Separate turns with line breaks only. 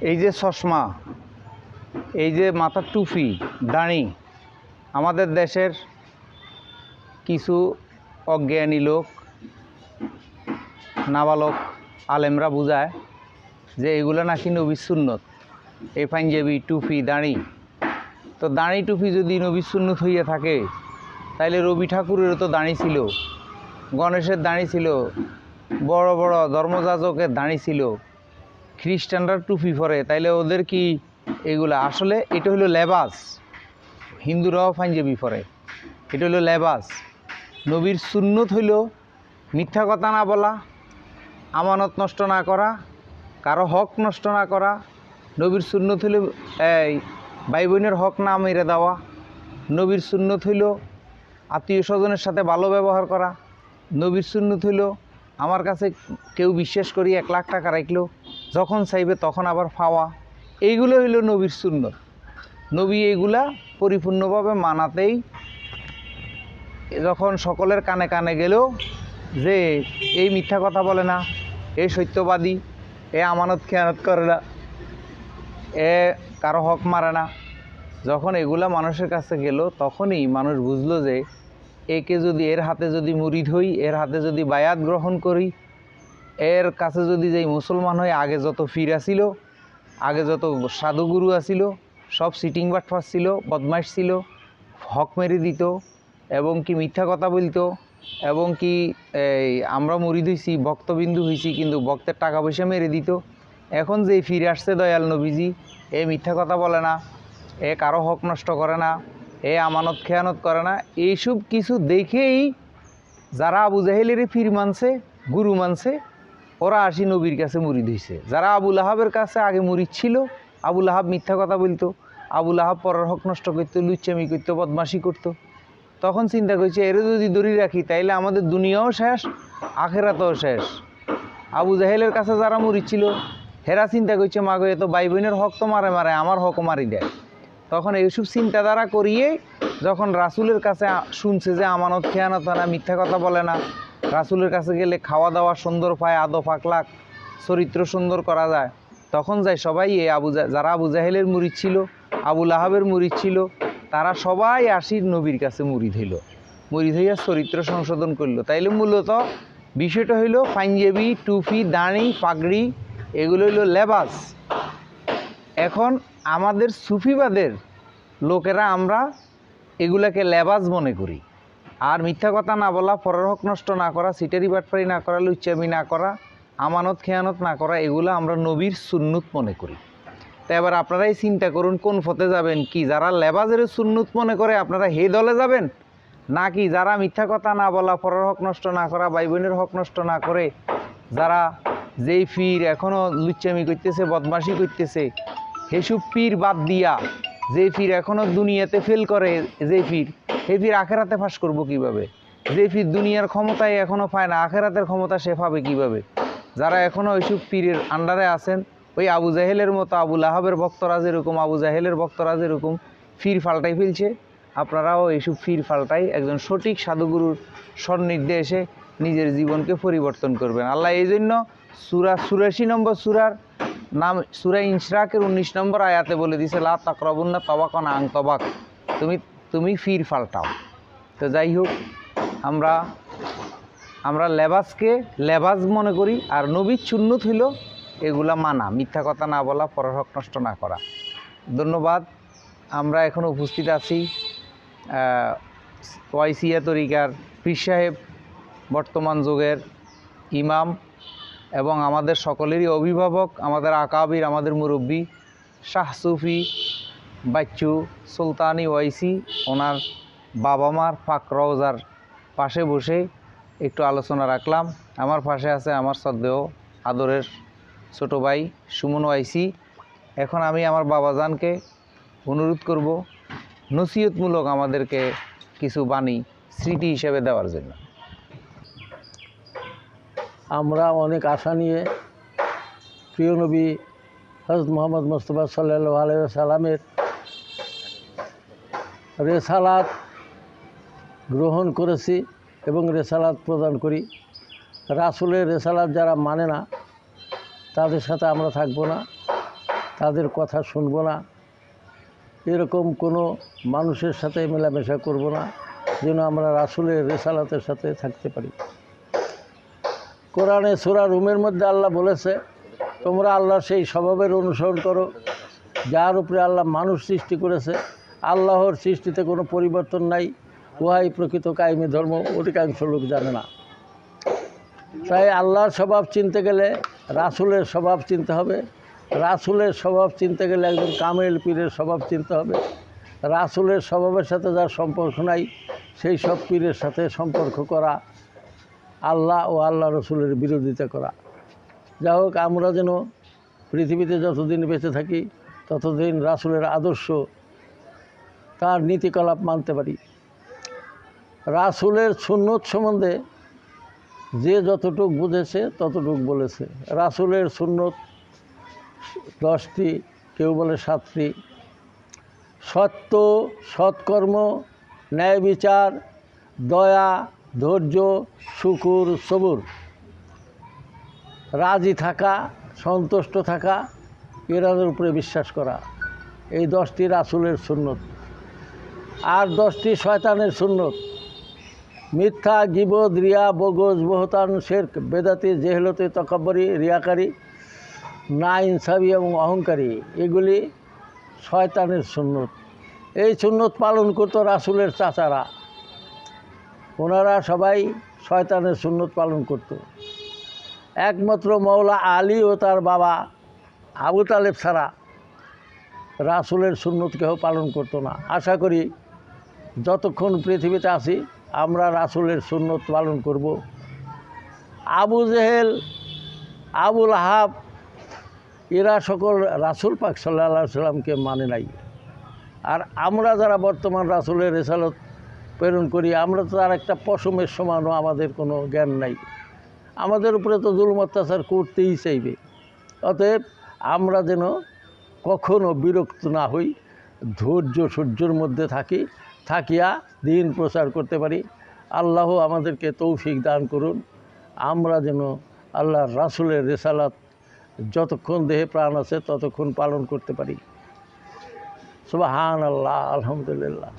এই যে চশমা, এই যে মাথার টুপি, দাঁড়ি, আমাদের দেশের কিছু অজ্ঞানী লোক, নাবালক, আলেমরা বুঝায় যে এগুলো নাকি নবী সুন্নত। এই পাঞ্জাবি, টুপি, দাঁড়ি। তো দাঁড়ি, টুপি যদি নবী সুন্নত হইয়া থাকে, তাইলে রবি ঠাকুরেরও তো দাঁড়ি ছিল, গণেশের দাঁড়ি ছিল, বড় বড় ধর্মযাজকের দাঁড়ি ছিল খ্রিস্টানরা টুপি পরে, তাইলে ওদের কি এগুলা? আসলে এটা হলো লেবাস। হিন্দুরাও পাঞ্জাবি পরে। এটা হলো লেবাস। নবীর সুন্নত হইল মিথ্যা কথা না বলা, আমানত নষ্ট না করা, কারও হক নষ্ট না করা। নবীর সুন্নত হইল, এই ভাই বোনের হক না মেরে দেওয়া। নবীর সুন্নত হইল আত্মীয় স্বজনের সাথে ভালো ব্যবহার করা। নবীর সুন্নত হইল, আমার কাছে কেউ বিশ্বাস করি এক লাখ টাকা রাখল। যখন চাইবে তখন আবার পাওয়া। এইগুলো হইল নবীর সুন্নত। নবী এইগুলা পরিপূর্ণভাবে মানাতেই যখন সকলের কানে কানে গেল যে এই মিথ্যা কথা বলে না, এ সত্যবাদী, এ আমানত খেয়ানত করে না, এ কারও হক মারে না, যখন এগুলা মানুষের কাছে গেল তখনই মানুষ বুঝলো যে একে যদি এর হাতে যদি মুরিদ হই এর হাতে যদি বায়াত গ্রহণ করি এর কাছে যদি যেই মুসলমান হয়ে, আগে যত ফির আসিল আগে যত সাধুগুরু আসিল সব সিটিং বাটফাস ছিল, বদমাইশ ছিল, হক মেরে দিত, এবং কি মিথ্যা কথা বলতো, এবং কি, এই, আমরা মুরিদ হইছি, ভক্তবিন্দু হইছি, কিন্তু ভক্তের টাকা পয়সা মেরে দিত। এখন যেই ফিরে আসছে দয়াল নবীজি, এ মিথ্যা কথা বলে না, এ কারও হক নষ্ট করে না, এ আমানত খেয়ানত করে না, এইসব কিছু দেখেই যারা আবু জাহেলের ফির মানছে, গুরু মানছে ওরা আসি নবীর কাছে মুরিদ হইছে যারা আবুল আহাবের কাছে আগে মুরিদ ছিল, আবুল আহাব মিথ্যা কথা বলতো। আবুল আহাব পরের হক নষ্ট করতো, লুচ্চামি করতো, বদমাশি করতো। তখন চিন্তা করছে, এর যদি দড়ি রাখি, তাইলে আমাদের দুনিয়াও শেষ, আখেরাতও শেষ। আবু জাহেলের কাছে যারা মুরিদ ছিল, হেরা চিন্তা করছে মা গো এ তো ভাই বোনের হক তো মারে মারে, আমার হকও মারি দেয়। তখন এইসব চিন্তাধারা করিয়ে যখন রাসুলের কাছে শুনছে যে আমানত, খেয়ানত না, মিথ্যা কথা বলে না রাসুলের কাছে গেলে খাওয়া দাওয়া সুন্দর পায় আদো পাকলাক চরিত্র সুন্দর করা যায়। তখন যায় সবাই, এই আবু যারা আবু জাহেলের মুরিদ ছিল আবুল আহাবের মুরিদ ছিল, তারা সবাই আসির নবীর কাছে মুড়ি হইল। মুরিদ ধইয়া চরিত্র সংশোধন করল। তাইলে মূলত বিষয়টা হইল পাঞ্জাবি, টুপি, দাঁড়ি, পাগড়ি, এগুলো হইল লেবাস। এখন আমাদের সুফিবাদের লোকেরা আমরা এগুলাকে লেবাস মনে করি। আর মিথ্যা কথা না বলা পরের হক নষ্ট না করা সিটারি বাটপারি না করা, লুচ্চামি না করা, আমানত খেয়ানত না করা, এগুলো আমরা নবীর সুন্নুত মনে করি। তো এবার আপনারাই চিন্তা করুন, কোন পথে যাবেন কি? যারা লেবাজের সুন্নুত মনে করে, আপনারা হে দলে যাবেন? নাকি যারা মিথ্যা কথা না বলা পরের হক নষ্ট না করা ভাই বোনের হক নষ্ট না করে, যারা যেই ফির এখনও লুচ্চামি করতেছে, বদমাশি করতেছে, হেসব পীর বাদ দিয়া যে ফির এখনও দুনিয়াতে ফেল করে যে ফির হে ফির আখেরাতে ফাঁস করব কীভাবে? যে ফির দুনিয়ার ক্ষমতায় এখনও পায় না, আখেরাতের ক্ষমতা সে পাবে কীভাবে? যারা এখনও ওইসব পীরের আন্ডারে আছেন, ওই আবু জাহেলের মতো আবুল আহাবের ভক্তরা যেরকম, আবু জাহেলের ভক্তরা যেরকম ফির ফাল্টাই ফেলছে, আপনারাও এইসব ফির ফাল্টাই একজন সঠিক সাধুগুরুর সন্নির্দেশে নিজের জীবনকে পরিবর্তন করবেন। আল্লাহ এই জন্য সুরা চুরাশি নম্বর সুরার নাম, সুরা ইনশরাকের উনিশ নম্বর আয়াতে বলে দিছে, লা তাকরবুন্না তবাক না আং তবাক তুমি তুমি ফির ফাল্টাও তো যাই হোক, আমরা আমরা লেবাসকে লেবাস মনে করি, আর নবীর চুন্নত হইল এগুলা মানা, মিথ্যা কথা না বলা, পরের হক নষ্ট না করা। ধন্যবাদ, আমরা এখন উপস্থিত আছি ওয়াইসিয়া তরিকার পীর সাহেব, বর্তমান যুগের ইমাম এবং আমাদের সকলেরই অভিভাবক, আমাদের আকাবির, আমাদের মুরব্বী, শাহ সুফি বাচ্চু সুলতানি ওয়াইসি, ওনার বাবা মার ফাঁক রওজার পাশে বসে একটু আলোচনা রাখলাম। আমার পাশে আছে আমার শ্রদ্ধেয় আদরের ছোট ভাই সুমন ওয়াইসি। এখন আমি আমার বাবাজানকে অনুরোধ করব, নসিহতমূলক আমাদেরকে কিছু বাণী, স্মৃতি হিসেবে দেওয়ার জন্য।
আমরা অনেক আশা নিয়ে প্রিয় নবী হজরত মোহাম্মদ মোস্তফা সাল্লাহ আলাই সালামের রেসালাত গ্রহণ করেছি এবং রেসালাত প্রদান করি। রাসুলের রেসালাত যারা মানে না, তাদের সাথে আমরা থাকব না, তাদের কথা শুনব না। এরকম কোনো মানুষের সাথে মেলামেশা করব না যেন আমরা রাসুলের রেসালাতের সাথে থাকতে পারি। কোরআনে সুরা রুমের মধ্যে আল্লাহ বলেছে, তোমরা আল্লাহর সেই স্বভাবের অনুসরণ করো, যার উপরে আল্লাহ মানুষ সৃষ্টি করেছে আল্লাহর সৃষ্টিতে কোনো পরিবর্তন নাই। উহাই প্রকৃত কায়েমি ধর্ম, অধিকাংশ লোক জানে না। তাই আল্লাহর স্বভাব চিনতে গেলে রাসুলের স্বভাব চিনতে হবে। রাসুলের স্বভাব চিনতে গেলে একজন কামেল পীরের স্বভাব চিনতে হবে। রাসুলের স্বভাবের সাথে যার সম্পর্ক নাই, সেই সব পীরের সাথে সম্পর্ক করা আল্লাহ ও আল্লাহ রসুলের বিরোধিতা করা। যা হোক, আমরা যেন পৃথিবীতে যতদিন বেঁচে থাকি, ততদিন রাসুলের আদর্শ তার নীতিকলাপ মানতে পারি। রাসুলের সুন্নত সম্বন্ধে যে যতটুক বুঝেছে, ততটুক বলেছে। রাসুলের সুন্নত দশটি, কেউ বলে সাতটি। সত্য, সৎকর্ম, ন্যায় বিচার, দয়া, ধৈর্য, শুকুর, সবুর। রাজি থাকা, সন্তুষ্ট থাকা এরাদের উপরে বিশ্বাস করা। এই দশটি রাসুলের সুন্নত। আর দশটি শয়তানের সুন্নত। মিথ্যা, গিবদ, রিয়া, বগজ, বহতান, শেরক, বেদাতি, জেহলতে, তকব্বরি, রিয়াকারী না ইনসাবি এবং অহংকারী, এগুলি শয়তানের সুন্নত। এই সুন্নত পালন করতো রাসুলের চাচারা। ওনারা সবাই শয়তানের সুন্নত পালন করত। একমাত্র মৌলা আলী ও তার বাবা আবু তালেব ছাড়া রাসুলের সুন্নত কেহ পালন করতো না। আশা করি যতক্ষণ পৃথিবীতে আছি, আমরা রাসুলের সুন্নত পালন করব। আবু জেহেল আবুল আহাব এরা সকল রাসুল পাক সাল্লা সাল্লামকে মানে নাই। আর আমরা যারা বর্তমান রাসুলের রেসালত প্রেরণ করি, আমরা তো আর একটা পশমের সমানও আমাদের কোনো জ্ঞান নাই। আমাদের উপরে তো জুলুম, অত্যাচার করতেই চাইবে। অতএব আমরা যেন কখনো বিরক্ত না হই, ধৈর্য সূর্যর মধ্যে থাকি থাকিয়া দিন প্রচার করতে পারি। আল্লাহ আমাদেরকে তৌফিক দান করুন। আমরা যেন আল্লাহর রাসুলের রেসালাত যতক্ষণ দেহে প্রাণ আছে ততক্ষণ পালন করতে পারি। সুবাহান আল্লাহ আলহামদুলিল্লাহ।